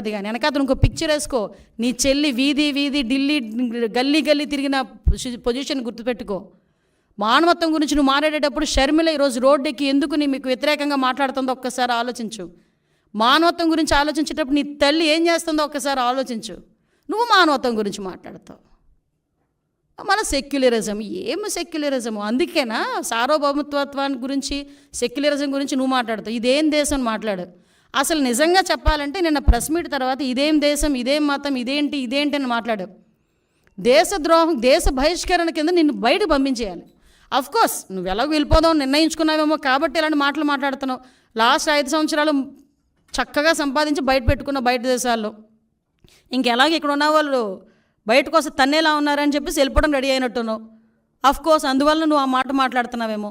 అది కానీ వెనకాతను ఇంకో పిక్చర్ వేసుకో. నీ చెల్లి వీధి వీధి ఢిల్లీ గల్లీ గల్లీ తిరిగిన పొజిషన్ గుర్తుపెట్టుకో. మానవత్వం గురించి నువ్వు మాట్లాడేటప్పుడు షర్మిల ఈరోజు ఎక్కి ఎందుకు నీ మీకు వ్యతిరేకంగా మాట్లాడుతుందో ఒక్కసారి ఆలోచించు. మానవత్వం గురించి ఆలోచించేటప్పుడు నీ తల్లి ఏం చేస్తుందో ఒక్కసారి ఆలోచించు. నువ్వు మానవత్వం గురించి మాట్లాడతావు. మన సెక్యులరిజం ఏం సెక్యులరిజం అందుకేనా సార్వభౌమత్వాన్ని గురించి సెక్యులరిజం గురించి నువ్వు మాట్లాడతావు. ఇదేం దేశం మాట్లాడు. అసలు నిజంగా చెప్పాలంటే నిన్న ప్రెస్ మీట్ తర్వాత ఇదేం దేశం ఇదేం మతం ఇదేంటి ఇదేంటి అని మాట్లాడావు దేశద్రోహం దేశ బహిష్కరణ కింద నిన్ను బయటకు పంపించేయాలి. అఫ్ కోర్స్ నువ్వు ఎలాగో వెళ్ళిపోదాం నిర్ణయించుకున్నావేమో కాబట్టి ఇలాంటి మాటలు మాట్లాడుతున్నావు. లాస్ట్ ఐదు సంవత్సరాలు చక్కగా సంపాదించి బయట పెట్టుకున్న బయట దేశాల్లో. ఇంకెలాగ ఇక్కడ ఉన్న వాళ్ళు బయటకు వస్తే తన్నేలా ఉన్నారని చెప్పేసి వెళ్ళిపోవడం రెడీ అయినట్టున్నావు. అఫ్ కోర్స్ అందువల్ల నువ్వు ఆ మాట మాట్లాడుతున్నావేమో.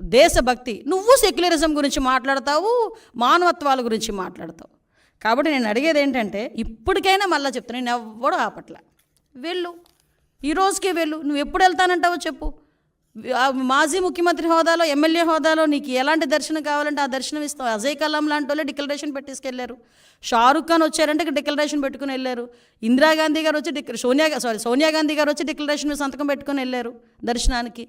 దేశభక్తి. నువ్వు సెక్యులరిజం గురించి మాట్లాడతావు మానవత్వాల గురించి మాట్లాడతావు. కాబట్టి నేను అడిగేది ఏంటంటే ఇప్పటికైనా మళ్ళీ చెప్తాను నేను ఎవ్వడూ ఆపట్ల. వెళ్ళు. ఈ రోజుకే వెళ్ళు. నువ్వు ఎప్పుడు వెళ్తానంటావో చెప్పు. మాజీ ముఖ్యమంత్రి హోదాలో ఎమ్మెల్యే హోదాలో నీకు ఎలాంటి దర్శనం కావాలంటే ఆ దర్శనం ఇస్తావు అజయ్ కలాం లాంటి వాళ్ళే డిక్లరేషన్ పెట్టేసుకెళ్ళారు షారుఖ్ ఖాన్ వచ్చారంటే ఇక్కడ డిక్లరేషన్ పెట్టుకుని వెళ్ళారు. ఇందిరాగాంధీ గారు వచ్చి డిక్ సోనియా సారీ సోనియా గాంధీ గారు వచ్చి డిక్లరేషన్ మీద సంతకం పెట్టుకుని వెళ్ళారు దర్శనానికి.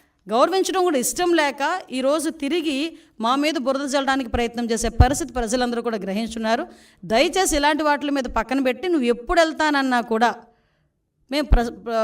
గౌరవించడం కూడా ఇష్టం లేక ఈరోజు తిరిగి మా మీద బురద చల్లడానికి ప్రయత్నం చేసే పరిస్థితి ప్రజలందరూ కూడా గ్రహించున్నారు. దయచేసి ఇలాంటి వాటి మీద పక్కన పెట్టి నువ్వు ఎప్పుడు వెళ్తానన్నా కూడా మేము ప్ర ప్ర-